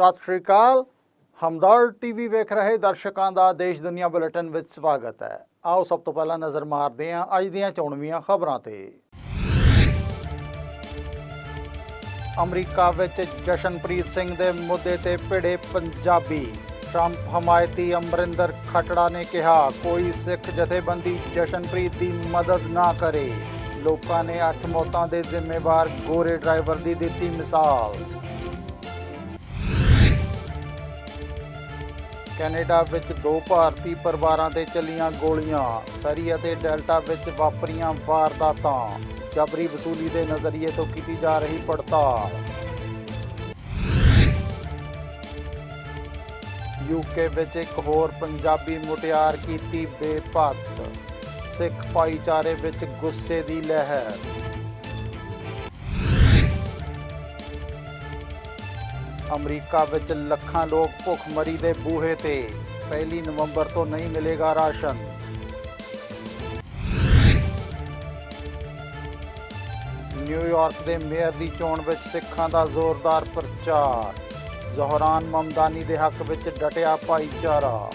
ਸਤਿ ਸ਼੍ਰੀ ਅਕਾਲ। ਹਮਦਰਦ ਟੀਵੀ ਵੇਖ ਰਹੇ ਦਰਸ਼ਕਾਂ ਦਾ ਦੇਸ਼ ਦੁਨੀਆ ਬੁਲੇਟਿਨ ਵਿੱਚ ਸਵਾਗਤ ਹੈ। ਆਓ ਸਭ ਤੋਂ ਪਹਿਲਾਂ ਨਜ਼ਰ ਮਾਰਦੇ ਹਾਂ ਅੱਜ ਦੀਆਂ ਚੋਣਵੀਆਂ ਖਬਰਾਂ ਤੇ। ਅਮਰੀਕਾ ਵਿੱਚ ਜਸ਼ਨਪ੍ਰੀਤ ਸਿੰਘ ਦੇ ਮੁੱਦੇ ਤੇ ਭਿੜੇ ਪੰਜਾਬੀ। ਟਰੰਪ ਹਮਾਇਤੀ ਅਮਰਿੰਦਰ ਖਟੜਾ ਨੇ ਕਿਹਾ, ਕੋਈ ਸਿੱਖ ਜਥੇਬੰਦੀ ਜਸ਼ਨਪ੍ਰੀਤ ਦੀ ਮਦਦ ਨਾ ਕਰੇ। ਲੋਕਾਂ ਨੇ ਅੱਠ ਮੌਤਾਂ ਦੇ ਜ਼ਿੰਮੇਵਾਰ ਗੋਰੇ ਡਰਾਈਵਰ ਦੀ ਦਿੱਤੀ ਮਿਸਾਲ। ਕੈਨੇਡਾ ਵਿੱਚ ਦੋ ਭਾਰਤੀ ਪਰਿਵਾਰਾਂ ਤੇ ਚੱਲੀਆਂ ਗੋਲੀਆਂ। ਸਰੀ ਅਤੇ ਡੈਲਟਾ ਵਿੱਚ ਵਾਪਰੀਆਂ ਵਾਰਦਾਤਾਂ। ਜਬਰੀ ਵਸੂਲੀ ਦੇ ਨਜ਼ਰੀਏ ਤੋਂ ਕੀਤੀ ਜਾ ਰਹੀ ਪੜਤਾਲ। ਯੂਕੇ ਵਿੱਚ ਇੱਕ ਹੋਰ ਪੰਜਾਬੀ ਮੁਟਿਆਰ ਕੀਤੀ ਬੇਪਤ। ਸਿੱਖ ਭਾਈਚਾਰੇ ਵਿੱਚ ਗੁੱਸੇ ਦੀ ਲਹਿਰ। ਅਮਰੀਕਾ ਵਿੱਚ ਲੱਖਾਂ ਲੋਕ ਭੁੱਖਮਰੀ ਦੇ ਬੂਹੇ ਤੇ। ਪਹਿਲੀ ਨਵੰਬਰ ਤੋਂ ਨਹੀਂ ਮਿਲੇਗਾ ਰਾਸ਼ਨ। ਨਿਊਯਾਰਕ ਦੇ ਮੇਅਰ ਦੀ ਚੋਣ ਵਿੱਚ ਸਿੱਖਾਂ ਦਾ ਜ਼ੋਰਦਾਰ ਪ੍ਰਚਾਰ। ਜ਼ੋਹਰਾਨ ਮਮਦਾਨੀ ਦੇ ਹੱਕ ਵਿੱਚ ਡਟਿਆ ਭਾਈਚਾਰਾ।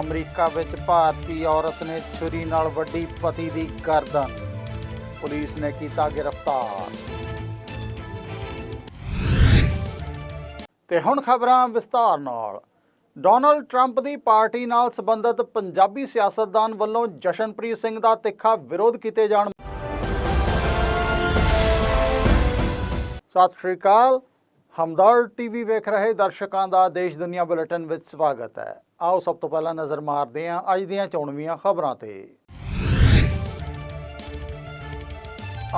ਅਮਰੀਕਾ ਵਿੱਚ ਭਾਰਤੀ ਔਰਤ ਨੇ ਛੁਰੀ ਨਾਲ ਵੱਡੀ ਪਤੀ ਦੀ ਗਰਦਨ। ਪੁਲਿਸ ਨੇ ਕੀਤਾ ਗ੍ਰਿਫਤਾਰ। ਤੇ ਹੁਣ ਖਬਰਾਂ ਵਿਸਤਾਰ ਨਾਲ। ਡੋਨਲਡ ਟਰੰਪ ਦੀ ਪਾਰਟੀ ਨਾਲ ਸੰਬੰਧਿਤ ਪੰਜਾਬੀ ਸਿਆਸਤਦਾਨ ਵੱਲੋਂ ਜਸ਼ਨਪ੍ਰੀਤ ਸਿੰਘ ਦਾ ਤਿੱਖਾ ਵਿਰੋਧ ਕੀਤੇ ਜਾਣ। ਸਤਿ ਸ਼੍ਰੀ ਅਕਾਲ। ਹਮਦਰਦ ਟੀਵੀ ਵੇਖ ਰਹੇ ਦਰਸ਼ਕਾਂ ਦਾ ਦੇਸ਼ ਦੁਨੀਆ ਬੁਲੇਟਿਨ ਵਿੱਚ ਸਵਾਗਤ ਹੈ। ਆਓ ਸਭ ਤੋਂ ਪਹਿਲਾਂ ਨਜ਼ਰ ਮਾਰਦੇ ਹਾਂ ਅੱਜ ਦੀਆਂ ਚੋਣਵੀਆਂ ਖਬਰਾਂ ਤੇ।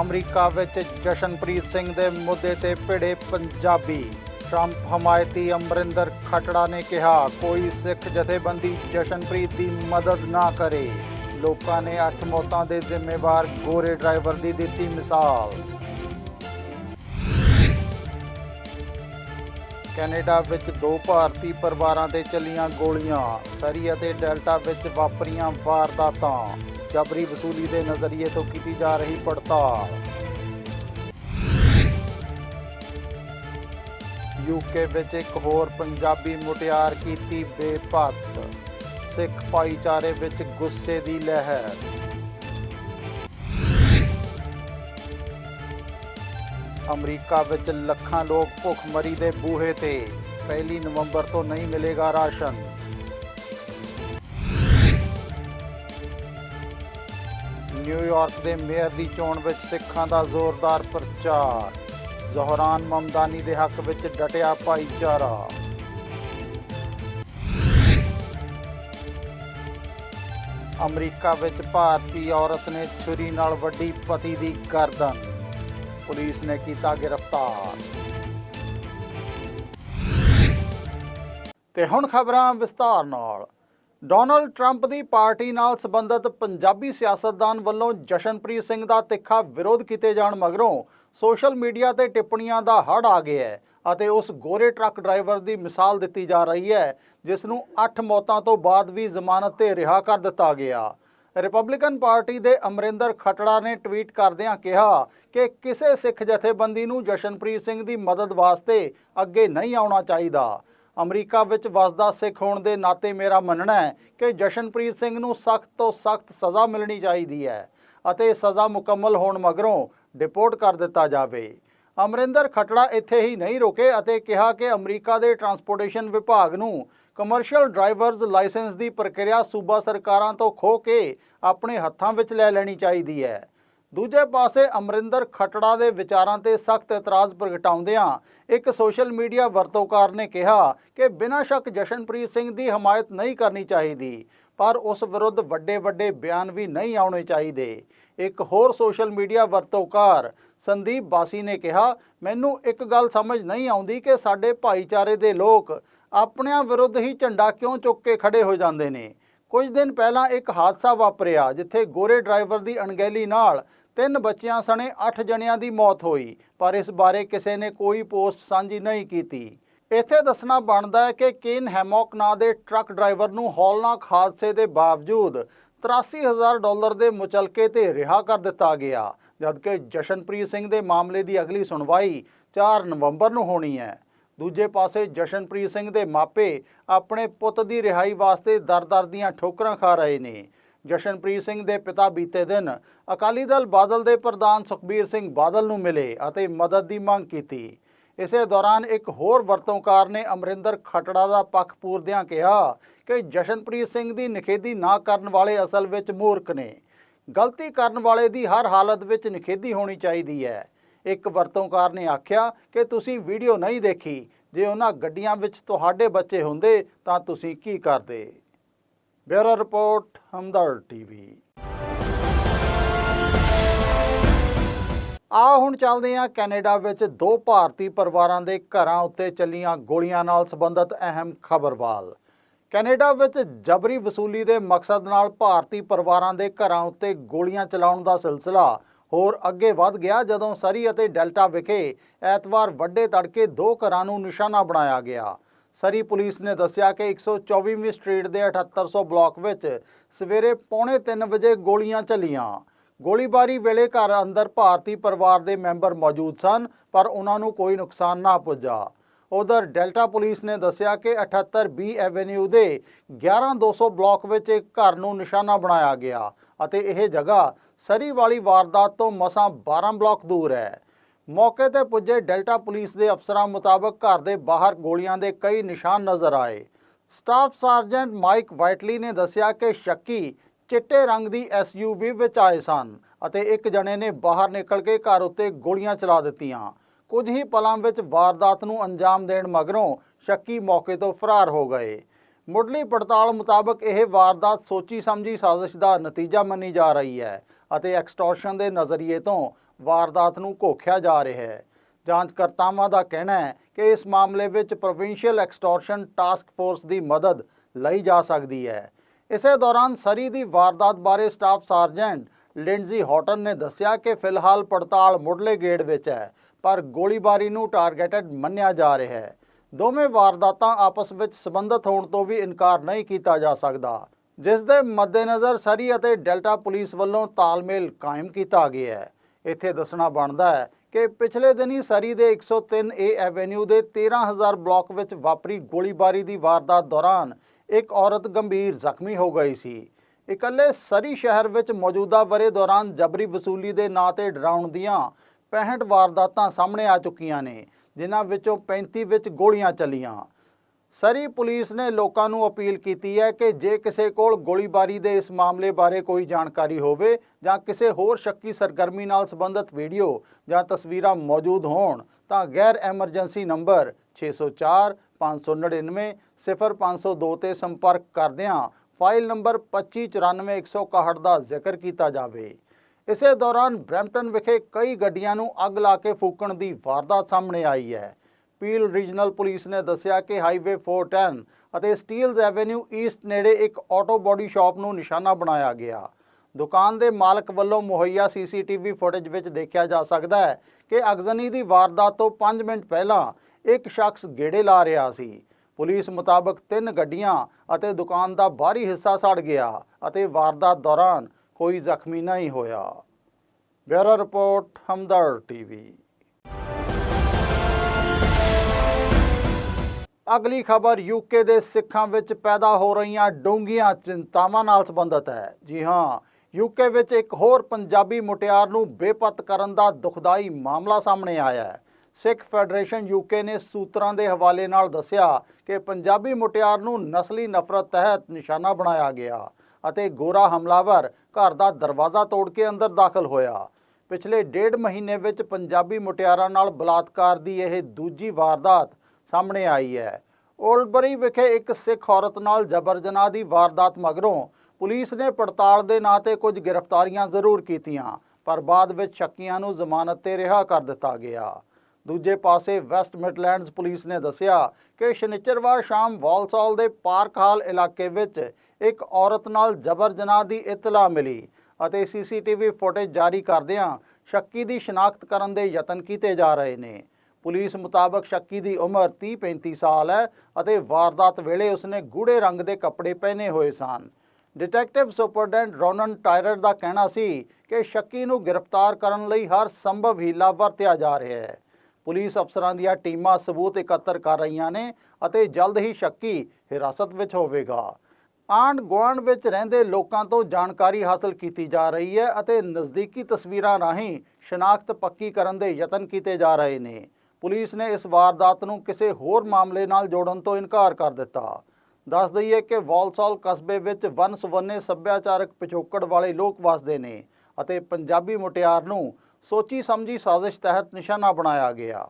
ਅਮਰੀਕਾ ਵਿੱਚ ਜਸ਼ਨਪ੍ਰੀਤ ਸਿੰਘ ਦੇ ਮੁੱਦੇ ਤੇ ਭਿੜੇ ਪੰਜਾਬੀ। ਟਰੰਪ ਹਮਾਇਤੀ ਅਮਰਿੰਦਰ ਖਟੜਾ ਨੇ ਕਿਹਾ, ਕੋਈ ਸਿੱਖ ਜਥੇਬੰਦੀ ਜਸ਼ਨਪ੍ਰੀਤ ਦੀ ਮਦਦ ਨਾ ਕਰੇ। ਲੋਕਾਂ ਨੇ ਅੱਠ ਮੌਤਾਂ ਦੇ ਜ਼ਿੰਮੇਵਾਰ ਗੋਰੇ ਡਰਾਈਵਰ ਦੀ ਦਿੱਤੀ ਮਿਸਾਲ। ਕੈਨੇਡਾ ਵਿੱਚ ਦੋ ਭਾਰਤੀ ਪਰਿਵਾਰਾਂ ਤੇ ਚੱਲੀਆਂ ਗੋਲੀਆਂ। ਸਰੀ ਅਤੇ ਡੈਲਟਾ ਵਿੱਚ ਵਾਪਰੀਆਂ ਵਾਰਦਾਤਾਂ। ਜਬਰੀ ਵਸੂਲੀ ਦੇ ਨਜ਼ਰੀਏ ਤੋਂ ਕੀਤੀ ਜਾ ਰਹੀ ਪੜਤਾਲ। ਯੂਕੇ ਵਿੱਚ ਇੱਕ ਹੋਰ ਪੰਜਾਬੀ ਮੁਟਿਆਰ ਕੀਤੀ ਬੇਪਤ। ਸਿੱਖ ਭਾਈਚਾਰੇ ਵਿੱਚ ਗੁੱਸੇ ਦੀ ਲਹਿਰ। ਅਮਰੀਕਾ ਵਿੱਚ ਲੱਖਾਂ ਲੋਕ ਭੁੱਖਮਰੀ ਦੇ ਬੂਹੇ ਤੇ। ਪਹਿਲੀ ਨਵੰਬਰ ਤੋਂ ਨਹੀਂ ਮਿਲੇਗਾ ਰਾਸ਼ਨ। ਨਿਊਯਾਰਕ ਦੇ ਮੇਅਰ ਦੀ ਚੋਣ ਵਿੱਚ ਸਿੱਖਾਂ ਦਾ ਜ਼ੋਰਦਾਰ ਪ੍ਰਚਾਰ। ਜ਼ੋਹਰਾਨ ਮਮਦਾਨੀ ਦੇ ਹੱਕ ਵਿੱਚ ਡਟਿਆ ਭਾਈਚਾਰਾ। ਅਮਰੀਕਾ ਵਿੱਚ ਭਾਰਤੀ ਔਰਤ ਨੇ ਛੁਰੀ ਨਾਲ ਵੱਡੀ ਪਤੀ ਦੀ ਗਰਦਨ। ਪੁਲਿਸ ਨੇ ਕੀਤਾ ਗ੍ਰਿਫਤਾਰ। ਤੇ ਹੁਣ ਖਬਰਾਂ ਵਿਸਤਾਰ ਨਾਲ। ਡੋਨਲਡ ਟਰੰਪ ਦੀ ਪਾਰਟੀ ਨਾਲ ਸੰਬੰਧਿਤ ਪੰਜਾਬੀ ਸਿਆਸਤਦਾਨ ਵੱਲੋਂ ਜਸ਼ਨਪ੍ਰੀਤ ਸਿੰਘ ਦਾ ਤਿੱਖਾ ਵਿਰੋਧ ਕੀਤੇ ਜਾਣ ਮਗਰੋਂ ਸੋਸ਼ਲ ਮੀਡੀਆ ਤੇ ਟਿੱਪਣੀਆਂ ਦਾ ਹੜ ਆ ਗਿਆ ਹੈ ਅਤੇ ਉਸ ਗੋਰੇ ਟਰੱਕ ਡਰਾਈਵਰ ਦੀ ਮਿਸਾਲ ਦਿੱਤੀ ਜਾ ਰਹੀ ਹੈ, ਜਿਸ ਨੂੰ 8 ਮੌਤਾਂ ਤੋਂ ਬਾਅਦ ਵੀ ਜ਼ਮਾਨਤ ਤੇ ਰਿਹਾ ਕਰ ਦਿੱਤਾ ਗਿਆ। ਰਿਪਬਲਿਕਨ ਪਾਰਟੀ ਦੇ ਅਮਰਿੰਦਰ ਖਟੜਾ ਨੇ ਟਵੀਟ ਕਰਦਿਆਂ ਕਿਹਾ ਕਿ ਕਿਸੇ ਸਿੱਖ ਜਥੇਬੰਦੀ ਨੂੰ ਜਸ਼ਨਪ੍ਰੀਤ ਸਿੰਘ ਦੀ ਮਦਦ ਵਾਸਤੇ ਅੱਗੇ ਨਹੀਂ ਆਉਣਾ ਚਾਹੀਦਾ। ਅਮਰੀਕਾ ਵਿੱਚ ਵਸਦਾ ਸਿੱਖ ਹੋਣ ਦੇ ਨਾਤੇ ਮੇਰਾ ਮੰਨਣਾ ਹੈ ਕਿ ਜਸ਼ਨਪ੍ਰੀਤ ਸਿੰਘ ਨੂੰ ਸਖਤ ਤੋਂ ਸਖਤ ਸਜ਼ਾ ਮਿਲਣੀ ਚਾਹੀਦੀ ਹੈ ਅਤੇ ਸਜ਼ਾ ਮੁਕੰਮਲ ਹੋਣ ਮਗਰੋਂ ਡਿਪੋਰਟ ਕਰ ਦਿੱਤਾ ਜਾਵੇ। ਅਮਰਿੰਦਰ ਖਟੜਾ ਇੱਥੇ ਹੀ ਨਹੀਂ ਰੁਕੇ ਅਤੇ ਕਿਹਾ ਕਿ ਅਮਰੀਕਾ ਦੇ ਟਰਾਂਸਪੋਰਟੇਸ਼ਨ ਵਿਭਾਗ ਨੂੰ ਕਮਰਸ਼ੀਅਲ ਡਰਾਈਵਰਜ਼ ਲਾਇਸੈਂਸ ਦੀ ਪ੍ਰਕਿਰਿਆ ਸੂਬਾ ਸਰਕਾਰਾਂ ਤੋਂ ਖੋ ਕੇ ਆਪਣੇ ਹੱਥਾਂ ਵਿੱਚ ਲੈ ਲੈਣੀ ਚਾਹੀਦੀ ਹੈ। ਦੂਜੇ ਪਾਸੇ ਅਮਰਿੰਦਰ ਖਟੜਾ ਦੇ ਵਿਚਾਰਾਂ ਤੇ ਸਖਤ ਇਤਰਾਜ਼ ਪ੍ਰਗਟਾਉਂਦਿਆਂ ਇੱਕ ਸੋਸ਼ਲ ਮੀਡੀਆ ਵਰਤੋਂਕਾਰ ਨੇ ਕਿਹਾ ਕਿ ਬਿਨਾਂ ਸ਼ੱਕ ਜਸ਼ਨਪ੍ਰੀਤ ਸਿੰਘ ਦੀ ਹਮਾਇਤ ਨਹੀਂ ਕਰਨੀ ਚਾਹੀਦੀ, ਪਰ ਉਸ ਵਿਰੁੱਧ ਵੱਡੇ ਵੱਡੇ ਬਿਆਨ ਵੀ ਨਹੀਂ ਆਉਣੇ ਚਾਹੀਦੇ। ਇੱਕ ਹੋਰ ਸੋਸ਼ਲ ਮੀਡੀਆ ਵਰਤੋਂਕਾਰ ਸੰਦੀਪ ਬਾਸੀ ਨੇ ਕਿਹਾ, ਮੈਨੂੰ ਇੱਕ ਗੱਲ ਸਮਝ ਨਹੀਂ ਆਉਂਦੀ ਕਿ ਸਾਡੇ ਭਾਈਚਾਰੇ ਦੇ ਲੋਕ ਆਪਣਿਆਂ ਵਿਰੁੱਧ ਹੀ ਝੰਡਾ ਕਿਉਂ ਚੁੱਕ ਕੇ ਖੜੇ ਹੋ ਜਾਂਦੇ ਨੇ? ਕੁਝ ਦਿਨ ਪਹਿਲਾਂ ਇੱਕ ਹਾਦਸਾ ਵਾਪਰਿਆ, ਜਿੱਥੇ ਗੋਰੇ ਡਰਾਈਵਰ ਦੀ ਅਣਗਹਿਲੀ ਨਾਲ ਤਿੰਨ ਬੱਚਿਆਂ ਸਣੇ 8 ਜਣਿਆਂ ਦੀ ਮੌਤ ਹੋਈ, ਪਰ ਇਸ ਬਾਰੇ ਕਿਸੇ ਨੇ ਕੋਈ ਪੋਸਟ ਸਾਂਝੀ ਨਹੀਂ ਕੀਤੀ। ਇੱਥੇ ਦੱਸਣਾ ਬਣਦਾ ਹੈ ਕਿ ਕੇਨ ਹੈਮੌਕ ਨਾਂ ਦੇ ਟਰੱਕ ਡਰਾਈਵਰ ਨੂੰ ਹੌਲਨਾਕ ਹਾਦਸੇ ਦੇ ਬਾਵਜੂਦ 83000 ਡਾਲਰ ਦੇ ਮੁਚਲਕੇ ਤੇ ਰਿਹਾ ਕਰ ਦਿੱਤਾ ਗਿਆ, ਜਦਕਿ ਜਸ਼ਨਪ੍ਰੀਤ ਸਿੰਘ ਦੇ ਮਾਮਲੇ ਦੀ ਅਗਲੀ ਸੁਣਵਾਈ 4 ਨਵੰਬਰ ਨੂੰ ਹੋਣੀ ਹੈ। ਦੂਜੇ ਪਾਸੇ ਜਸ਼ਨਪ੍ਰੀਤ ਸਿੰਘ ਦੇ ਮਾਪੇ ਆਪਣੇ ਪੁੱਤ ਦੀ ਰਿਹਾਈ ਵਾਸਤੇ ਦਰ-ਦਰ ਦੀਆਂ ਠੋਕਰਾਂ ਖਾ ਰਹੇ ਨੇ। ਜਸ਼ਨਪ੍ਰੀਤ ਸਿੰਘ ਦੇ ਪਿਤਾ ਬੀਤੇ ਦਿਨ ਅਕਾਲੀ ਦਲ ਬਾਦਲ ਦੇ ਪ੍ਰਧਾਨ ਸੁਖਬੀਰ ਸਿੰਘ ਬਾਦਲ ਨੂੰ ਮਿਲੇ ਅਤੇ ਮਦਦ ਦੀ ਮੰਗ ਕੀਤੀ। ਇਸੇ ਦੌਰਾਨ ਇੱਕ ਹੋਰ ਵਰਤੋਂਕਾਰ ਨੇ ਅਮਰਿੰਦਰ ਖਟੜਾ ਦਾ ਪੱਖ ਪੂਰਦਿਆਂ ਕਿਹਾ ਕਿ ਜਸ਼ਨਪ੍ਰੀਤ ਸਿੰਘ ਦੀ ਨਿਖੇਧੀ ਨਾ ਕਰਨ ਵਾਲੇ ਅਸਲ ਵਿੱਚ ਮੂਰਖ ਨੇ। ਗਲਤੀ ਕਰਨ ਵਾਲੇ ਦੀ ਹਰ ਹਾਲਤ ਵਿੱਚ ਨਿਖੇਧੀ ਹੋਣੀ ਚਾਹੀਦੀ ਹੈ। ਇੱਕ ਵਰਤੋਂਕਾਰ ਨੇ ਆਖਿਆ ਕਿ ਤੁਸੀਂ ਵੀਡੀਓ ਨਹੀਂ ਦੇਖੀ, ਜੇ ਉਹਨਾਂ ਗੱਡੀਆਂ ਵਿੱਚ ਤੁਹਾਡੇ ਬੱਚੇ ਹੁੰਦੇ ਤਾਂ ਤੁਸੀਂ ਕੀ ਕਰਦੇ? Bureau report Hamdard TV. ਆ ਹੁਣ ਚੱਲਦੇ ਹਾਂ ਕੈਨੇਡਾ ਵਿੱਚ ਦੋ ਭਾਰਤੀ ਪਰਿਵਾਰਾਂ ਦੇ ਘਰਾਂ ਉੱਤੇ ਚੱਲੀਆਂ ਗੋਲੀਆਂ ਨਾਲ ਸੰਬੰਧਿਤ ਅਹਿਮ ਖਬਰਵਾਲ ਕੈਨੇਡਾ ਵਿੱਚ ਜਬਰੀ ਵਸੂਲੀ ਦੇ ਮਕਸਦ ਨਾਲ ਭਾਰਤੀ ਪਰਿਵਾਰਾਂ ਦੇ ਘਰਾਂ ਉੱਤੇ ਗੋਲੀਆਂ ਚਲਾਉਣ ਦਾ ਸਿਲਸਿਲਾ ਹੋਰ ਅੱਗੇ ਵਧ ਗਿਆ, ਜਦੋਂ ਸਰੀ ਅਤੇ ਡੈਲਟਾ ਵਿਖੇ ਐਤਵਾਰ ਵੱਡੇ ਤੜਕੇ ਦੋ ਘਰਾਂ ਨੂੰ ਨਿਸ਼ਾਨਾ ਬਣਾਇਆ ਗਿਆ। ਸਰੀ ਪੁਲਿਸ ਨੇ ਦੱਸਿਆ ਕਿ 124ਵੀਂ ਸਟਰੀਟ ਦੇ 7800 ਬਲਾਕ ਵਿੱਚ ਸਵੇਰੇ ਪੌਣੇ 3 ਵਜੇ ਗੋਲੀਆਂ ਚੱਲੀਆਂ। ਗੋਲੀਬਾਰੀ ਵੇਲੇ ਘਰ ਅੰਦਰ ਭਾਰਤੀ ਪਰਿਵਾਰ ਦੇ ਮੈਂਬਰ ਮੌਜੂਦ ਸਨ, ਪਰ ਉਹਨਾਂ ਨੂੰ ਕੋਈ ਨੁਕਸਾਨ ਨਾ ਪੁੱਜਾ। ਉਧਰ ਡੈਲਟਾ ਪੁਲਿਸ ਨੇ ਦੱਸਿਆ ਕਿ 78 ਬੀ ਐਵੇਨਿਊ ਦੇ 11200 ਬਲਾਕ ਵਿੱਚ ਇੱਕ ਘਰ ਨੂੰ ਨਿਸ਼ਾਨਾ ਬਣਾਇਆ ਗਿਆ ਅਤੇ ਇਹ ਜਗ੍ਹਾ ਸਰੀ ਵਾਲੀ ਵਾਰਦਾਤ ਤੋਂ ਮਸਾਂ 12 ਬਲਾਕ ਦੂਰ ਹੈ। ਮੌਕੇ ਤੇ ਪੁੱਜੇ ਡੈਲਟਾ ਪੁਲਿਸ ਦੇ ਅਫਸਰਾਂ ਮੁਤਾਬਕ ਘਰ ਦੇ ਬਾਹਰ ਗੋਲੀਆਂ ਦੇ ਕਈ ਨਿਸ਼ਾਨ ਨਜ਼ਰ ਆਏ। ਸਟਾਫ ਸਰਜੈਂਟ ਮਾਈਕ ਵਾਈਟਲੀ ਨੇ ਦੱਸਿਆ ਕਿ ਸ਼ੱਕੀ ਚਿੱਟੇ ਰੰਗ ਦੀ ਐਸਯੂਵੀ ਵਿੱਚ ਆਏ ਸਨ ਅਤੇ ਇੱਕ ਜਣੇ ਨੇ ਬਾਹਰ ਨਿਕਲ ਕੇ ਘਰ ਉੱਤੇ ਗੋਲੀਆਂ ਚਲਾ ਦਿੱਤੀਆਂ। ਕੁਝ ਹੀ ਪਲਾਂ ਵਿੱਚ ਵਾਰਦਾਤ ਨੂੰ ਅੰਜਾਮ ਦੇਣ ਮਗਰੋਂ ਸ਼ੱਕੀ ਮੌਕੇ ਤੋਂ ਫਰਾਰ ਹੋ ਗਏ। ਮੁੱਢਲੀ ਪੜਤਾਲ ਮੁਤਾਬਕ ਇਹ ਵਾਰਦਾਤ ਸੋਚੀ ਸਮਝੀ ਸਾਜ਼ਿਸ਼ ਦਾ ਨਤੀਜਾ ਮੰਨੀ ਜਾ ਰਹੀ ਹੈ ਅਤੇ ਐਕਸਟੋਰਸ਼ਨ ਦੇ ਨਜ਼ਰੀਏ ਤੋਂ ਵਾਰਦਾਤ ਨੂੰ ਘੋਖਿਆ ਜਾ ਰਿਹਾ ਹੈ। ਜਾਂਚਕਰਤਾਵਾਂ ਦਾ ਕਹਿਣਾ ਹੈ ਕਿ ਇਸ ਮਾਮਲੇ ਵਿੱਚ ਪ੍ਰੋਵਿੰਸ਼ੀਅਲ ਐਕਸਟੋਰਸ਼ਨ ਟਾਸਕ ਫੋਰਸ ਦੀ ਮਦਦ ਲਈ ਜਾ ਸਕਦੀ ਹੈ। ਇਸੇ ਦੌਰਾਨ ਸਰੀ ਦੀ ਵਾਰਦਾਤ ਬਾਰੇ ਸਟਾਫ ਸਰਜੈਂਟ ਲਿੰਡਜ਼ੀ ਹੌਟਨ ਨੇ ਦੱਸਿਆ ਕਿ ਫਿਲਹਾਲ ਪੜਤਾਲ ਮੁੱਢਲੇ ਗੇੜ ਵਿੱਚ ਹੈ, ਪਰ ਗੋਲੀਬਾਰੀ ਨੂੰ ਟਾਰਗੇਟਡ ਮੰਨਿਆ ਜਾ ਰਿਹਾ ਹੈ। ਦੋਵੇਂ ਵਾਰਦਾਤਾਂ ਆਪਸ ਵਿੱਚ ਸੰਬੰਧਿਤ ਹੋਣ ਤੋਂ ਵੀ ਇਨਕਾਰ ਨਹੀਂ ਕੀਤਾ ਜਾ ਸਕਦਾ, ਜਿਸ ਦੇ ਮੱਦੇਨਜ਼ਰ ਸਰੀ ਅਤੇ ਡੈਲਟਾ ਪੁਲਿਸ ਵੱਲੋਂ ਤਾਲਮੇਲ ਕਾਇਮ ਕੀਤਾ ਗਿਆ ਹੈ। ਇੱਥੇ ਦੱਸਣਾ ਬਣਦਾ ਹੈ ਕਿ ਪਿਛਲੇ ਦਿਨੀ ਸਰੀ ਦੇ 103 ਏ ਐਵੇਨਿਊ ਦੇ 13000 ਬਲਾਕ ਵਿੱਚ ਵਾਪਰੀ ਗੋਲੀਬਾਰੀ ਦੀ ਵਾਰਦਾਤ ਦੌਰਾਨ ਇੱਕ ਔਰਤ ਗੰਭੀਰ ਜ਼ਖਮੀ ਹੋ ਗਈ ਸੀ। ਇਕੱਲੇ ਸਰੀ ਸ਼ਹਿਰ ਵਿੱਚ ਮੌਜੂਦਾ ਵਰੇ ਦੌਰਾਨ ਜਬਰੀ ਵਸੂਲੀ ਦੇ ਨਾਂ ਤੇ ਡਰਾਉਣ ਦੀਆਂ 65 ਵਾਰਦਾਤਾਂ ਸਾਹਮਣੇ ਆ ਚੁੱਕੀਆਂ ਨੇ, ਜਿਨ੍ਹਾਂ ਵਿੱਚੋਂ 35 ਵਿੱਚ ਗੋਲੀਆਂ ਚੱਲੀਆਂ। ਸਰੀ ਪੁਲਿਸ ਨੇ ਲੋਕਾਂ ਨੂੰ ਅਪੀਲ ਕੀਤੀ ਹੈ ਕਿ ਜੇ ਕਿਸੇ ਕੋਲ ਗੋਲੀਬਾਰੀ ਦੇ ਇਸ ਮਾਮਲੇ ਬਾਰੇ ਕੋਈ ਜਾਣਕਾਰੀ ਹੋਵੇ ਜਾਂ ਕਿਸੇ ਹੋਰ ਸ਼ੱਕੀ ਸਰਗਰਮੀ ਨਾਲ ਸੰਬੰਧਿਤ ਵੀਡੀਓ ਜਾਂ ਤਸਵੀਰਾਂ ਮੌਜੂਦ ਹੋਣ, ਤਾਂ ਗੈਰ ਐਮਰਜੈਂਸੀ ਨੰਬਰ 604 599 0502 ਤੇ ਸੰਪਰਕ ਕਰਦਿਆਂ ਫਾਈਲ ਨੰਬਰ 2594161 ਦਾ ਜ਼ਿਕਰ ਕੀਤਾ ਜਾਵੇ। ਇਸੇ ਦੌਰਾਨ ਬ੍ਰੈਂਪਟਨ ਵਿਖੇ ਕਈ ਗੱਡੀਆਂ ਨੂੰ ਅੱਗ ਲਾ ਕੇ ਫੂਕਣ ਦੀ ਵਾਰਦਾਤ ਸਾਹਮਣੇ ਆਈ ਹੈ। ਪੀਲ ਰੀਜਨਲ ਪੁਲਿਸ ਨੇ ਦੱਸਿਆ ਕਿ ਹਾਈਵੇ 410 ਅਤੇ ਸਟੀਲਜ਼ ਐਵੇਨਿਊ ਈਸਟ ਨੇੜੇ ਇੱਕ ਆਟੋ ਬਾਡੀ ਸ਼ਾਪ ਨੂੰ ਨਿਸ਼ਾਨਾ ਬਣਾਇਆ ਗਿਆ। ਦੁਕਾਨ ਦੇ ਮਾਲਕ ਵੱਲੋਂ ਮੁਹੱਈਆ ਸੀਸੀਟੀਵੀ ਫੁਟੇਜ ਵਿੱਚ ਦੇਖਿਆ ਜਾ ਸਕਦਾ ਹੈ ਕਿ ਅਗਜ਼ਨੀ ਦੀ ਵਾਰਦਾਤ ਤੋਂ 5 ਮਿੰਟ ਪਹਿਲਾਂ ਇੱਕ ਸ਼ਖਸ ਗੇੜੇ ਲਾ ਰਿਹਾ ਸੀ। ਪੁਲਿਸ ਮੁਤਾਬਕ ਤਿੰਨ ਗੱਡੀਆਂ ਅਤੇ ਦੁਕਾਨ ਦਾ ਬਾਹਰੀ ਹਿੱਸਾ ਸੜ ਗਿਆ ਅਤੇ ਵਾਰਦਾਤ ਦੌਰਾਨ ਕੋਈ ਜ਼ਖਮੀ ਨਹੀਂ ਹੋਇਆ। Bureau report Hamdard TV. ਅਗਲੀ ਖਬਰ ਯੂਕੇ ਦੇ ਸਿੱਖਾਂ ਵਿੱਚ ਪੈਦਾ ਹੋ ਰਹੀਆਂ ਡੂੰਘੀਆਂ ਚਿੰਤਾਵਾਂ ਨਾਲ ਸੰਬੰਧਿਤ ਹੈ। ਜੀ ਹਾਂ ਯੂਕੇ ਵਿੱਚ ਇੱਕ ਹੋਰ ਪੰਜਾਬੀ ਮੁਟਿਆਰ ਨੂੰ ਬੇਪਤ ਕਰਨ ਦਾ ਦੁਖਦਾਈ ਮਾਮਲਾ ਸਾਹਮਣੇ ਆਇਆ ਹੈ। ਸਿੱਖ ਫੈਡਰੇਸ਼ਨ ਯੂਕੇ ਨੇ ਸੂਤਰਾਂ ਦੇ ਹਵਾਲੇ ਨਾਲ ਦੱਸਿਆ ਕਿ ਪੰਜਾਬੀ ਮੁਟਿਆਰ ਨੂੰ ਨਸਲੀ ਨਫ਼ਰਤ ਤਹਿਤ ਨਿਸ਼ਾਨਾ ਬਣਾਇਆ ਗਿਆ ਅਤੇ ਗੋਰਾ ਹਮਲਾਵਰ ਘਰ ਦਾ ਦਰਵਾਜ਼ਾ ਤੋੜ ਕੇ ਅੰਦਰ ਦਾਖਲ ਹੋਇਆ। ਪਿਛਲੇ ਡੇਢ ਮਹੀਨੇ ਵਿੱਚ ਪੰਜਾਬੀ ਮੁਟਿਆਰਾਂ ਨਾਲ ਬਲਾਤਕਾਰ ਦੀ ਇਹ ਦੂਜੀ ਵਾਰਦਾਤ ਸਾਹਮਣੇ ਆਈ ਹੈ। ਓਲਡਬਰੀ ਵਿਖੇ ਇੱਕ ਸਿੱਖ ਔਰਤ ਨਾਲ ਜਬਰ ਜਨਾਹ ਦੀ ਵਾਰਦਾਤ ਮਗਰੋਂ ਪੁਲਿਸ ਨੇ ਪੜਤਾਲ ਦੇ ਨਾਂ ਤੇ ਕੁਝ ਗ੍ਰਿਫਤਾਰੀਆਂ ਜ਼ਰੂਰ ਕੀਤੀਆਂ, ਪਰ ਬਾਅਦ ਵਿੱਚ ਸ਼ੱਕੀਆਂ ਨੂੰ ਜ਼ਮਾਨਤ ਤੇ ਰਿਹਾ ਕਰ ਦਿੱਤਾ ਗਿਆ। ਦੂਜੇ ਪਾਸੇ ਵੈਸਟ ਮਿਡਲੈਂਡਸ ਪੁਲਿਸ ਨੇ ਦੱਸਿਆ ਕਿ ਸ਼ਨੀਚਰਵਾਰ ਸ਼ਾਮ ਵਾਲਸੌਲ ਦੇ ਪਾਰਕ ਹਾਲ ਇਲਾਕੇ ਵਿੱਚ ਇੱਕ ਔਰਤ ਨਾਲ ਜਬਰ ਜਨਾਹ ਦੀ ਇਤਲਾ ਮਿਲੀ ਅਤੇ ਸੀਸੀਟੀਵੀ ਫੁਟੇਜ ਜਾਰੀ ਕਰਦਿਆਂ ਸ਼ੱਕੀ ਦੀ ਸ਼ਨਾਖਤ ਕਰਨ ਦੇ ਯਤਨ ਕੀਤੇ ਜਾ ਰਹੇ ਨੇ। ਪੁਲਿਸ ਮੁਤਾਬਕ ਸ਼ੱਕੀ ਦੀ ਉਮਰ 30-35 ਸਾਲ ਹੈ ਅਤੇ ਵਾਰਦਾਤ ਵੇਲੇ ਉਸਨੇ ਗੂੜੇ ਰੰਗ ਦੇ ਕੱਪੜੇ ਪਹਿਨੇ ਹੋਏ ਸਨ। ਡਿਟੈਕਟਿਵ ਸੁਪਰਡੈਂਟ ਰੋਨਨ ਟਾਇਰਰ ਦਾ ਕਹਿਣਾ ਸੀ ਕਿ ਸ਼ੱਕੀ ਨੂੰ ਗ੍ਰਿਫਤਾਰ ਕਰਨ ਲਈ ਹਰ ਸੰਭਵ ਹੀਲਾ ਵਰਤਿਆ ਜਾ ਰਿਹਾ ਹੈ। ਪੁਲਿਸ ਅਫਸਰਾਂ ਦੀਆਂ ਟੀਮਾਂ ਸਬੂਤ ਇਕੱਤਰ ਕਰ ਰਹੀਆਂ ਨੇ ਅਤੇ ਜਲਦ ਹੀ ਸ਼ੱਕੀ ਹਿਰਾਸਤ ਵਿੱਚ ਹੋਵੇਗਾ। ਆਂਡ ਗੁਆਂਢ ਵਿੱਚ ਰਹਿੰਦੇ ਲੋਕਾਂ ਤੋਂ ਜਾਣਕਾਰੀ ਹਾਸਲ ਕੀਤੀ ਜਾ ਰਹੀ ਹੈ ਅਤੇ ਨਜ਼ਦੀਕੀ ਤਸਵੀਰਾਂ ਰਾਹੀਂ ਸ਼ਨਾਖਤ ਪੱਕੀ ਕਰਨ ਦੇ ਯਤਨ ਕੀਤੇ ਜਾ ਰਹੇ ਨੇ। ਪੁਲਿਸ ਨੇ ਇਸ ਵਾਰਦਾਤ ਨੂੰ ਕਿਸੇ ਹੋਰ ਮਾਮਲੇ ਨਾਲ ਜੋੜਨ ਤੋਂ ਇਨਕਾਰ ਕਰ ਦਿੱਤਾ। ਦੱਸ ਦਈਏ ਕਿ ਵਾਲਸਾਲ ਕਸਬੇ ਵਿੱਚ ਵਨ ਸੁਵੰਨੇ ਸੱਭਿਆਚਾਰਕ ਪਿਛੋਕੜ ਵਾਲੇ ਲੋਕ ਵਸਦੇ ਨੇ ਅਤੇ ਪੰਜਾਬੀ ਮੁਟਿਆਰ ਨੂੰ ਸੋਚੀ ਸਮਝੀ ਸਾਜ਼ਿਸ਼ ਤਹਿਤ ਨਿਸ਼ਾਨਾ ਬਣਾਇਆ ਗਿਆ।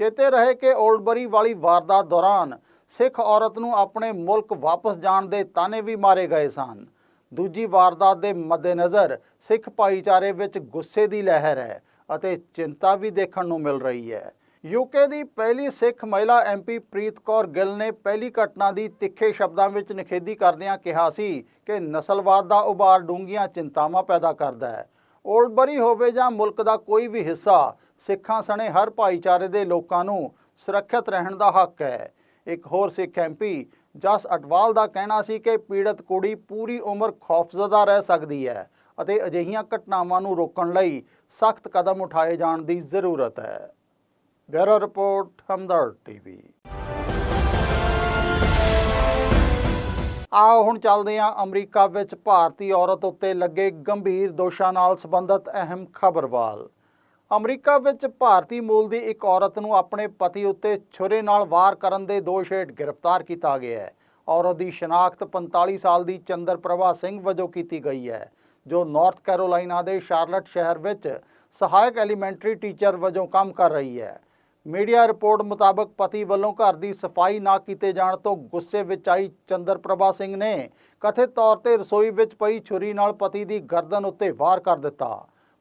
ਚੇਤੇ ਰਹੇ ਕਿ ਓਲਡਬਰੀ ਵਾਲੀ ਵਾਰਦਾਤ ਦੌਰਾਨ ਸਿੱਖ ਔਰਤ ਨੂੰ ਆਪਣੇ ਮੁਲਕ ਵਾਪਸ ਜਾਣ ਦੇ ਤਾਨੇ ਵੀ ਮਾਰੇ ਗਏ ਸਨ। ਦੂਜੀ ਵਾਰਦਾਤ ਦੇ ਮੱਦੇਨਜ਼ਰ ਸਿੱਖ ਭਾਈਚਾਰੇ ਵਿੱਚ ਗੁੱਸੇ ਦੀ ਲਹਿਰ ਹੈ ਅਤੇ ਚਿੰਤਾ ਵੀ ਦੇਖਣ ਨੂੰ ਮਿਲ ਰਹੀ ਹੈ। ਯੂਕੇ ਦੀ ਪਹਿਲੀ ਸਿੱਖ ਮਹਿਲਾ ਐਮਪੀ ਪ੍ਰੀਤ ਕੌਰ ਗਿੱਲ ਨੇ ਪਹਿਲੀ ਘਟਨਾ ਦੀ ਤਿੱਖੇ ਸ਼ਬਦਾਂ ਵਿੱਚ ਨਿਖੇਧੀ ਕਰਦਿਆਂ ਕਿਹਾ ਸੀ ਕਿ ਨਸਲਵਾਦ ਦਾ ਉਭਾਰ ਡੂੰਘੀਆਂ ਚਿੰਤਾਵਾਂ ਪੈਦਾ ਕਰਦਾ ਹੈ। ਓਲਡਬਰੀ ਹੋਵੇ ਜਾਂ ਮੁਲਕ ਦਾ ਕੋਈ ਵੀ ਹਿੱਸਾ, ਸਿੱਖਾਂ ਸਣੇ ਹਰ ਭਾਈਚਾਰੇ ਦੇ ਲੋਕਾਂ ਨੂੰ ਸੁਰੱਖਿਅਤ ਰਹਿਣ ਦਾ ਹੱਕ ਹੈ। ਇੱਕ ਹੋਰ ਸਿੱਖ ਐਮਪੀ ਜਸ ਅਟਵਾਲ ਦਾ ਕਹਿਣਾ ਸੀ ਕਿ ਪੀੜਤ ਕੁੜੀ ਪੂਰੀ ਉਮਰ ਖੌਫਜ਼ਦਾ ਰਹਿ ਸਕਦੀ ਹੈ ਅਤੇ ਅਜਿਹੀਆਂ ਘਟਨਾਵਾਂ ਨੂੰ ਰੋਕਣ ਲਈ ਸਖਤ ਕਦਮ ਉਠਾਏ ਜਾਣ ਦੀ ਜ਼ਰੂਰਤ ਹੈ। Bureau report, Hamdard TV. ਆਓ ਹੁਣ ਚੱਲਦੇ ਹਾਂ ਅਮਰੀਕਾ ਵਿੱਚ ਭਾਰਤੀ ਔਰਤ ਉੱਤੇ ਲੱਗੇ ਗੰਭੀਰ ਦੋਸ਼ਾਂ ਨਾਲ ਸੰਬੰਧਿਤ ਅਹਿਮ ਖਬਰ ਵੱਲ। ਅਮਰੀਕਾ ਵਿੱਚ ਭਾਰਤੀ ਮੂਲ ਦੀ ਇੱਕ ਔਰਤ ਨੂੰ ਆਪਣੇ ਪਤੀ ਉੱਤੇ ਛੁਰੇ ਨਾਲ ਵਾਰ ਕਰਨ ਦੇ ਦੋਸ਼ ਹੇਠ ਗ੍ਰਿਫਤਾਰ ਕੀਤਾ ਗਿਆ ਹੈ। ਔਰਤ ਦੀ ਸ਼ਨਾਖਤ 45 ਸਾਲ ਦੀ ਚੰਦਰ ਪ੍ਰਭਾ ਸਿੰਘ ਵਜੋਂ ਕੀਤੀ ਗਈ ਹੈ, ਜੋ ਨਾਰਥ ਕੈਰੋਲਾਈਨਾ ਦੇ ਸ਼ਾਰਲਟ ਸ਼ਹਿਰ ਵਿੱਚ ਸਹਾਇਕ ਐਲੀਮੈਂਟਰੀ ਟੀਚਰ ਵਜੋਂ ਕੰਮ ਕਰ ਰਹੀ ਹੈ। ਮੀਡੀਆ ਰਿਪੋਰਟ ਮੁਤਾਬਕ ਪਤੀ ਵੱਲੋਂ ਘਰ ਦੀ ਸਫ਼ਾਈ ਨਾ ਕੀਤੇ ਜਾਣ ਤੋਂ ਗੁੱਸੇ ਵਿੱਚ ਆਈ ਚੰਦਰਪ੍ਰਭਾ ਸਿੰਘ ਨੇ ਕਥਿਤ ਤੌਰ ਤੇ ਰਸੋਈ ਵਿੱਚ ਪਈ ਛੁਰੀ ਨਾਲ ਪਤੀ ਦੀ ਗਰਦਨ ਉੱਤੇ ਵਾਰ ਕਰ ਦਿੱਤਾ।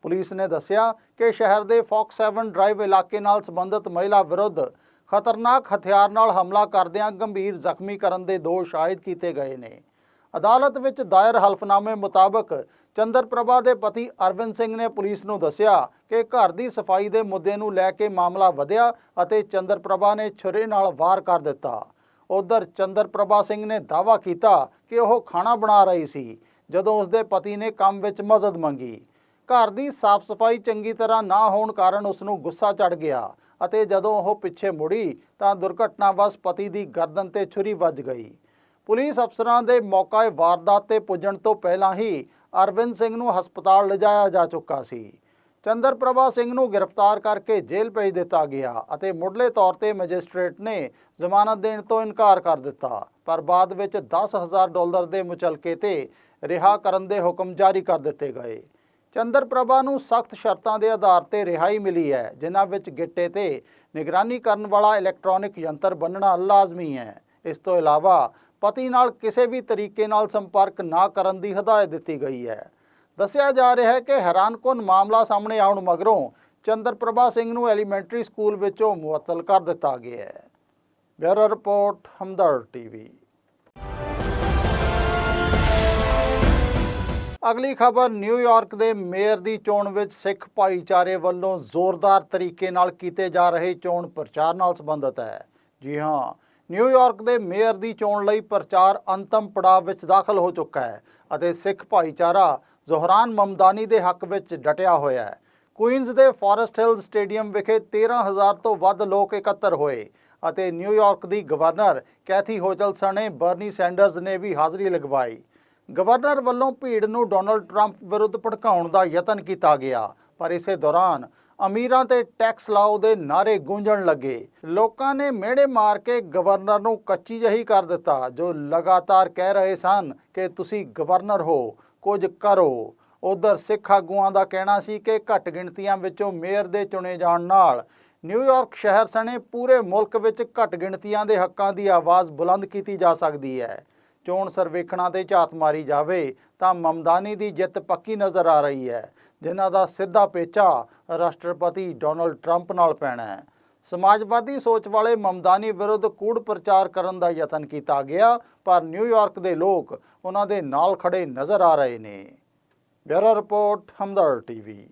ਪੁਲਿਸ ਨੇ ਦੱਸਿਆ ਕਿ ਸ਼ਹਿਰ ਦੇ ਫੌਕਸ 7 ਡਰਾਈਵ ਇਲਾਕੇ ਨਾਲ ਸੰਬੰਧਿਤ ਮਹਿਲਾ ਵਿਰੁੱਧ ਖਤਰਨਾਕ ਹਥਿਆਰ ਨਾਲ ਹਮਲਾ ਕਰਦਿਆਂ ਗੰਭੀਰ ਜ਼ਖਮੀ ਕਰਨ ਦੇ ਦੋਸ਼ ਆਇਦ ਕੀਤੇ ਗਏ ਨੇ। ਅਦਾਲਤ ਵਿੱਚ ਦਾਇਰ ਹਲਫਨਾਮੇ ਮੁਤਾਬਕ ਚੰਦਰਪ੍ਰਭਾ ਦੇ ਪਤੀ ਅਰਵਿੰਦ ਸਿੰਘ ਨੇ ਪੁਲਿਸ ਨੂੰ ਦੱਸਿਆ ਕਿ ਘਰ ਦੀ ਸਫ਼ਾਈ ਦੇ ਮੁੱਦੇ ਨੂੰ ਲੈ ਕੇ ਮਾਮਲਾ ਵਧਿਆ ਅਤੇ ਚੰਦਰਪ੍ਰਭਾ ਨੇ ਛੁਰੇ ਨਾਲ ਵਾਰ ਕਰ ਦਿੱਤਾ। ਉਧਰ ਚੰਦਰਪ੍ਰਭਾ ਸਿੰਘ ਨੇ ਦਾਅਵਾ ਕੀਤਾ ਕਿ ਉਹ ਖਾਣਾ ਬਣਾ ਰਹੀ ਸੀ, ਜਦੋਂ ਉਸਦੇ ਪਤੀ ਨੇ ਕੰਮ ਵਿੱਚ ਮਦਦ ਮੰਗੀ। ਘਰ ਦੀ ਸਾਫ਼ ਸਫ਼ਾਈ ਚੰਗੀ ਤਰ੍ਹਾਂ ਨਾ ਹੋਣ ਕਾਰਨ ਉਸ ਨੂੰ ਗੁੱਸਾ ਚੜ ਗਿਆ ਅਤੇ ਜਦੋਂ ਉਹ ਪਿੱਛੇ ਮੁੜੀ ਤਾਂ ਦੁਰਘਟਨਾਵਸ਼ ਪਤੀ ਦੀ ਗਰਦਨ ਤੇ ਛੁਰੀ ਵੱਜ ਗਈ। ਪੁਲਿਸ ਅਫਸਰਾਂ ਦੇ ਮੌਕੇ ਵਾਰਦਾਤ ਤੇ ਪੁੱਜਣ ਤੋਂ ਪਹਿਲਾਂ ਹੀ ਅਰਵਿੰਦ ਸਿੰਘ ਨੂੰ ਹਸਪਤਾਲ ਲਿਜਾਇਆ ਜਾ ਚੁੱਕਾ ਸੀ। ਚੰਦਰ ਪ੍ਰਭਾ ਸਿੰਘ ਨੂੰ ਗ੍ਰਿਫਤਾਰ ਕਰਕੇ ਜੇਲ੍ਹ ਭੇਜ ਦਿੱਤਾ ਗਿਆ ਅਤੇ ਮੁੱਢਲੇ ਤੌਰ ਤੇ ਮੈਜਿਸਟ੍ਰੇਟ ਨੇ ਜ਼ਮਾਨਤ ਦੇਣ ਤੋਂ ਇਨਕਾਰ ਕਰ ਦਿੱਤਾ। ਪਰ ਬਾਅਦ ਵਿੱਚ 10000 ਡਾਲਰ ਦੇ ਮੁਚਲਕੇ ਤੇ ਰਿਹਾ ਕਰਨ ਦੇ ਹੁਕਮ ਜਾਰੀ ਕਰ ਦਿੱਤੇ ਗਏ। ਚੰਦਰ ਪ੍ਰਭਾ ਨੂੰ ਸਖਤ ਸ਼ਰਤਾਂ ਦੇ ਆਧਾਰ ਤੇ ਰਿਹਾਈ ਮਿਲੀ ਹੈ, ਜਿਨ੍ਹਾਂ ਵਿੱਚ ਗਿੱਟੇ ਤੇ ਨਿਗਰਾਨੀ ਕਰਨ ਵਾਲਾ ਇਲੈਕਟ੍ਰੋਨਿਕ ਯੰਤਰ ਬੰਨਣਾ ਲਾਜ਼ਮੀ ਹੈ। ਇਸ ਤੋਂ ਇਲਾਵਾ ਪਤੀ ਨਾਲ ਕਿਸੇ ਵੀ ਤਰੀਕੇ ਨਾਲ ਸੰਪਰਕ ਨਾ ਕਰਨ ਦੀ ਹਦਾਇਤ ਦਿੱਤੀ ਗਈ ਹੈ। ਦੱਸਿਆ ਜਾ ਰਿਹਾ ਹੈ ਕਿ ਹੈਰਾਨਕੁਨ ਮਾਮਲਾ ਸਾਹਮਣੇ ਆਉਣ ਮਗਰੋਂ ਚੰਦਰਪ੍ਰਭਾ ਸਿੰਘ ਨੂੰ ਐਲੀਮੈਂਟਰੀ ਸਕੂਲ ਵਿੱਚੋਂ ਮੁਅੱਤਲ ਕਰ ਦਿੱਤਾ ਗਿਆ ਹੈ। Bureau report, Hamdard TV. ਅਗਲੀ ਖਬਰ ਨਿਊਯਾਰਕ ਦੇ ਮੇਅਰ ਦੀ ਚੋਣ ਵਿੱਚ ਸਿੱਖ ਭਾਈਚਾਰੇ ਵੱਲੋਂ ਜ਼ੋਰਦਾਰ ਤਰੀਕੇ ਨਾਲ ਕੀਤੇ ਜਾ ਰਹੇ ਚੋਣ ਪ੍ਰਚਾਰ ਨਾਲ ਸੰਬੰਧਿਤ ਹੈ। ਜੀ ਹਾਂ ਨਿਊਯਾਰਕ ਦੇ ਮੇਅਰ ਦੀ ਚੋਣ ਲਈ ਪ੍ਰਚਾਰ ਅੰਤਮ ਪੜਾਅ ਵਿੱਚ ਦਾਖਲ ਹੋ ਚੁੱਕਾ ਹੈ ਅਤੇ ਸਿੱਖ ਭਾਈਚਾਰਾ ਜ਼ੋਹਰਾਨ ਮਮਦਾਨੀ ਦੇ ਹੱਕ ਵਿੱਚ ਡਟਿਆ ਹੋਇਆ ਹੈ। ਕੁਈਨਜ਼ ਦੇ ਫੋਰੈਸਟ ਹਿਲਜ਼ ਸਟੇਡੀਅਮ ਵਿਖੇ 13000 ਤੋਂ ਵੱਧ ਲੋਕ ਇਕੱਤਰ ਹੋਏ ਅਤੇ ਨਿਊਯਾਰਕ ਦੀ ਗਵਰਨਰ ਕੈਥੀ ਹੋਜਲ ਸਣੇ ਬਰਨੀ ਸੈਂਡਰਸ ਨੇ ਵੀ ਹਾਜ਼ਰੀ ਲਗਵਾਈ। ਗਵਰਨਰ ਵੱਲੋਂ ਭੀੜ ਨੂੰ ਡੋਨਲਡ ਟਰੰਪ ਵਿਰੁੱਧ ਭੜਕਾਉਣ ਦਾ ਯਤਨ ਕੀਤਾ ਗਿਆ, ਪਰ ਇਸੇ ਦੌਰਾਨ ਅਮੀਰਾਂ ਤੇ ਟੈਕਸ ਲਾਓ ਦੇ ਨਾਰੇ ਗੂੰਜਣ ਲੱਗੇ। ਲੋਕਾਂ ਨੇ ਮਿਹੜੇ ਮਾਰ ਕੇ ਗਵਰਨਰ ਨੂੰ ਕੱਚੀ ਜਹੀ ਕਰ ਦਿੱਤਾ, ਜੋ ਲਗਾਤਾਰ ਕਹਿ ਰਹੇ ਸਨ ਕਿ ਤੁਸੀਂ ਗਵਰਨਰ ਹੋ, ਕੁਝ ਕਰੋ। ਉਧਰ ਸਿੱਖ ਆਗੂਆਂ ਦਾ ਕਹਿਣਾ ਸੀ ਕਿ ਘੱਟ ਗਿਣਤੀਆਂ ਵਿੱਚੋਂ ਮੇਅਰ ਦੇ ਚੁਣੇ ਜਾਣ ਨਾਲ ਨਿਊਯਾਰਕ ਸ਼ਹਿਰ ਸਣੇ ਪੂਰੇ ਮੁਲਕ ਵਿੱਚ ਘੱਟ ਗਿਣਤੀਆਂ ਦੇ ਹੱਕਾਂ ਦੀ ਆਵਾਜ਼ ਬੁਲੰਦ ਕੀਤੀ ਜਾ ਸਕਦੀ ਹੈ। ਚੋਣ ਸਰਵੇਖਣਾਂ ਤੇ ਝਾਤ ਮਾਰੀ ਜਾਵੇ ਤਾਂ ਮਮਦਾਨੀ ਦੀ ਜਿੱਤ ਪੱਕੀ ਨਜ਼ਰ ਆ ਰਹੀ ਹੈ। ਜਿਨ੍ਹਾਂ ਦਾ ਸਿੱਧਾ ਪੇਚਾ ਰਾਸ਼ਟਰਪਤੀ ਡੋਨਲਡ ਟਰੰਪ ਨਾਲ ਪੈਣਾ ਹੈ। ਸਮਾਜਵਾਦੀ ਸੋਚ ਵਾਲੇ ਮਮਦਾਨੀ ਵਿਰੁੱਧ ਕੂੜ ਪ੍ਰਚਾਰ ਕਰਨ ਦਾ ਯਤਨ ਕੀਤਾ ਗਿਆ, ਪਰ ਨਿਊਯਾਰਕ ਦੇ ਲੋਕ ਉਹਨਾਂ ਦੇ ਨਾਲ ਖੜੇ ਨਜ਼ਰ ਆ ਰਹੇ ਨੇ। Bureau report Hamdard TV.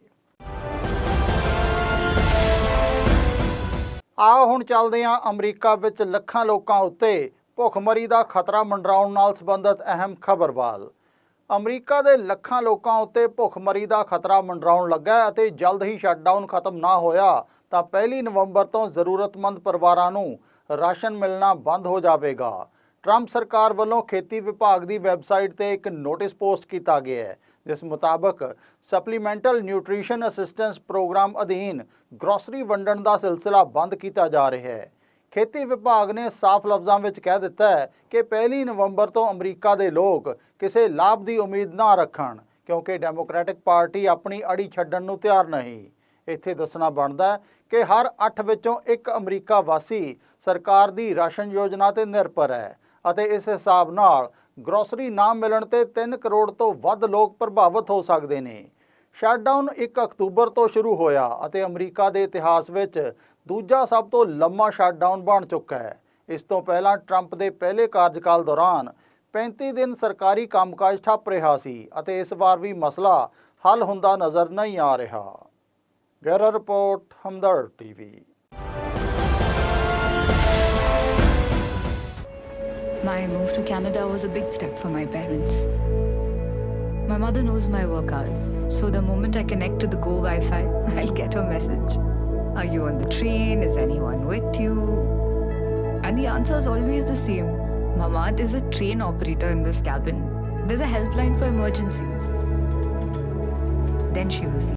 ਆਓ ਹੁਣ ਚੱਲਦੇ ਹਾਂ ਅਮਰੀਕਾ ਵਿੱਚ ਲੱਖਾਂ ਲੋਕਾਂ ਉੱਤੇ ਭੁੱਖਮਰੀ ਦਾ ਖਤਰਾ ਮੰਡਰਾਉਣ ਨਾਲ ਸੰਬੰਧਿਤ ਅਹਿਮ ਖਬਰ ਵੱਲ ਅਮਰੀਕਾ ਦੇ ਲੱਖਾਂ ਲੋਕਾਂ ਉੱਤੇ ਭੁੱਖਮਰੀ ਦਾ ਖਤਰਾ ਮੰਡਰਾਉਣ ਲੱਗਾ ਅਤੇ ਜਲਦ ਹੀ ਸ਼ਟਡਾਊਨ ਖਤਮ ਨਾ ਹੋਇਆ, ਤਾਂ 1 ਨਵੰਬਰ ਤੋਂ ਜ਼ਰੂਰਤਮੰਦ ਪਰਿਵਾਰਾਂ ਨੂੰ ਰਾਸ਼ਨ ਮਿਲਣਾ ਬੰਦ ਹੋ ਜਾਵੇਗਾ। ਟਰੰਪ ਸਰਕਾਰ ਵੱਲੋਂ ਖੇਤੀ ਵਿਭਾਗ ਦੀ ਵੈਬਸਾਈਟ ਤੇ ਇੱਕ ਨੋਟਿਸ ਪੋਸਟ ਕੀਤਾ ਗਿਆ ਹੈ, ਜਿਸ ਮੁਤਾਬਕ ਸਪਲੀਮੈਂਟਲ ਨਿਊਟ੍ਰੀਸ਼ਨ ਅਸਿਸਟੈਂਸ ਪ੍ਰੋਗਰਾਮ ਅਧੀਨ ਗਰੋਸਰੀ ਵੰਡਣ ਦਾ ਸਿਲਸਿਲਾ ਬੰਦ ਕੀਤਾ ਜਾ ਰਿਹਾ ਹੈ। ਖੇਤੀ ਵਿਭਾਗ ਨੇ ਸਾਫ਼ ਲਫ਼ਜ਼ਾਂ ਵਿੱਚ ਕਹਿ ਦਿੱਤਾ ਹੈ ਕਿ 1 ਨਵੰਬਰ ਤੋਂ ਅਮਰੀਕਾ ਦੇ ਲੋਕ ਕਿਸੇ ਲਾਭ ਦੀ ਉਮੀਦ ਨਾ ਰੱਖਣ, ਕਿਉਂਕਿ ਡੈਮੋਕ੍ਰੈਟਿਕ ਪਾਰਟੀ ਆਪਣੀ ਅੜੀ ਛੱਡਣ ਨੂੰ ਤਿਆਰ ਨਹੀਂ। ਇੱਥੇ ਦੱਸਣਾ ਬਣਦਾ ਕਿ ਹਰ 8 ਵਿੱਚੋਂ ਇੱਕ ਅਮਰੀਕਾ ਵਾਸੀ ਸਰਕਾਰ ਦੀ ਰਾਸ਼ਨ ਯੋਜਨਾ ਤੇ ਨਿਰਭਰ ਹੈ ਅਤੇ ਇਸ ਹਿਸਾਬ ਨਾਲ ਗਰੋਸਰੀ ਨਾ ਮਿਲਣ ਤੇ 3 ਕਰੋੜ ਤੋਂ ਵੱਧ ਲੋਕ ਪ੍ਰਭਾਵਿਤ ਹੋ ਸਕਦੇ ਨੇ। ਸ਼ਟਡਾਊਨ 1 ਅਕਤੂਬਰ ਤੋਂ ਸ਼ੁਰੂ ਹੋਇਆ ਅਤੇ ਅਮਰੀਕਾ ਦੇ ਇਤਿਹਾਸ ਵਿੱਚ ਦੂਜਾ ਸਭ ਤੋਂ ਲੰਮਾ ਸ਼ਟਡਾਊਨ ਬਣ ਚੁੱਕਾ ਹੈ ਇਸ ਤੋਂ ਪਹਿਲਾਂ ਟਰੰਪ ਦੇ ਪਹਿਲੇ ਕਾਰਜਕਾਲ ਦੌਰਾਨ 35 ਦਿਨ ਸਰਕਾਰੀ ਕੰਮਕਾਜ ਠੱਪ ਰਿਹਾ ਸੀ ਅਤੇ ਇਸ ਵਾਰ ਵੀ ਮਸਲਾ ਹੱਲ ਹੁੰਦਾ ਨਜ਼ਰ ਨਹੀਂ ਆ ਰਿਹਾ bureau report Hamdard TV My move to Canada was a big step for my parents. My mother knows my work hours, so the moment I connect to the Go Wi Fi, I'll get a message. Are you on the train? Is anyone with you? And the answer is always the same Mamad is a train operator in this cabin. There's a helpline for emergencies. Then she was